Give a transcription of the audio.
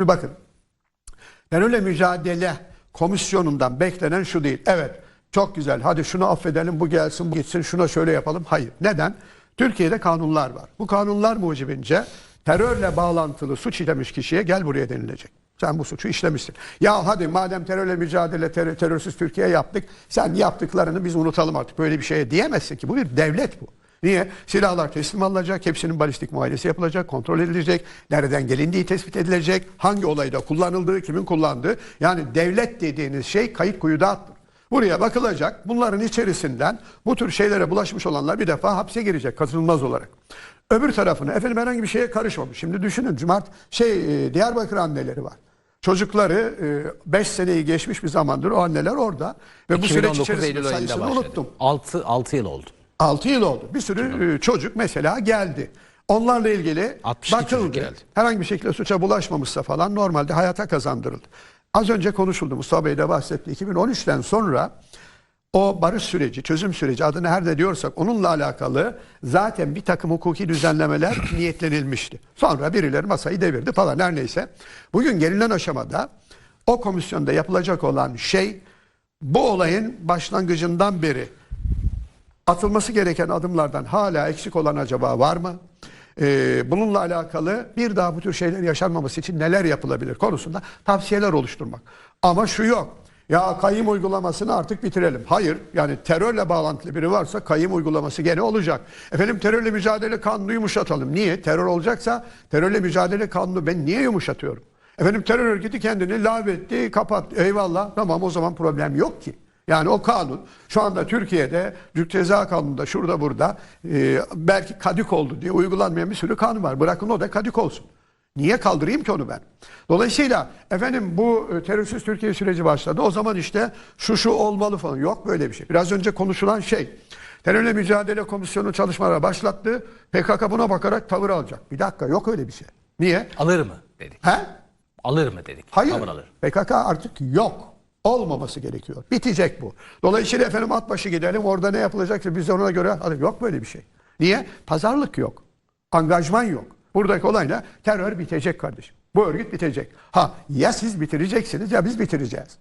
Bir bakın. Terörle mücadele komisyonundan beklenen şu değil. Evet çok güzel hadi şunu affedelim bu gelsin bu gitsin şuna şöyle yapalım. Hayır. Neden? Türkiye'de kanunlar var. Bu kanunlar mucibince terörle bağlantılı suç işlemiş kişiye gel buraya denilecek. Sen bu suçu işlemişsin. Ya hadi madem terörle mücadele terör, terörsüz Türkiye yaptık sen yaptıklarını biz unutalım artık. Böyle bir şeye diyemezsin ki. Bu bir devlet bu. Niye? Silahlar teslim alınacak, hepsinin balistik muayenesi yapılacak, kontrol edilecek, nereden gelindiği tespit edilecek, hangi olayda kullanıldığı, kimin kullandığı. Yani devlet dediğiniz şey kayıt kuyuda attır. Buraya bakılacak, bunların içerisinden bu tür şeylere bulaşmış olanlar bir defa hapse girecek kaçınılmaz olarak. Öbür tarafına efendim herhangi bir şeye karışmamış. Şimdi düşünün Cumart şey e, Diyarbakır anneleri var. Çocukları 5 seneyi geçmiş bir zamandır o anneler orada ve bu süreç 2019 içerisinde Eylül sayısını unuttum. 6, 6 yıl oldu. 6 yıl oldu. Bir sürü e, çocuk mesela geldi. Onlarla ilgili 62 çocuk bakıldı. geldi. Herhangi bir şekilde suça bulaşmamışsa falan normalde hayata kazandırıldı. Az önce konuşuldu Mustafa Bey de bahsetti. 2013'ten sonra o barış süreci, çözüm süreci adını her ne diyorsak onunla alakalı zaten bir takım hukuki düzenlemeler niyetlenilmişti. Sonra birileri masayı devirdi falan her neyse. Bugün gelinen aşamada o komisyonda yapılacak olan şey bu olayın başlangıcından beri atılması gereken adımlardan hala eksik olan acaba var mı? Ee, bununla alakalı bir daha bu tür şeyler yaşanmaması için neler yapılabilir konusunda tavsiyeler oluşturmak. Ama şu yok. Ya kayım uygulamasını artık bitirelim. Hayır. Yani terörle bağlantılı biri varsa kayım uygulaması gene olacak. Efendim terörle mücadele kanunu yumuşatalım. Niye? Terör olacaksa terörle mücadele kanunu ben niye yumuşatıyorum? Efendim terör örgütü kendini lağvetti, kapat. Eyvallah. Tamam o zaman problem yok ki. Yani o kanun şu anda Türkiye'de Türk Ceza Kanunu'nda şurada burada e, belki kadük oldu diye uygulanmayan bir sürü kanun var. Bırakın o da kadük olsun. Niye kaldırayım ki onu ben? Dolayısıyla efendim bu e, terörsüz Türkiye süreci başladı. O zaman işte şu şu olmalı falan. Yok böyle bir şey. Biraz önce konuşulan şey. Terörle Mücadele Komisyonu çalışmalara başlattı. PKK buna bakarak tavır alacak. Bir dakika yok öyle bir şey. Niye? Alır mı dedik. He? Alır mı dedik. Hayır. Tavır alır. PKK artık yok. Olmaması gerekiyor. Bitecek bu. Dolayısıyla efendim at başı gidelim orada ne yapılacaksa biz de ona göre Hadi yok böyle bir şey. Niye? Pazarlık yok. Angajman yok. Buradaki olay ne? Terör bitecek kardeşim. Bu örgüt bitecek. Ha ya siz bitireceksiniz ya biz bitireceğiz.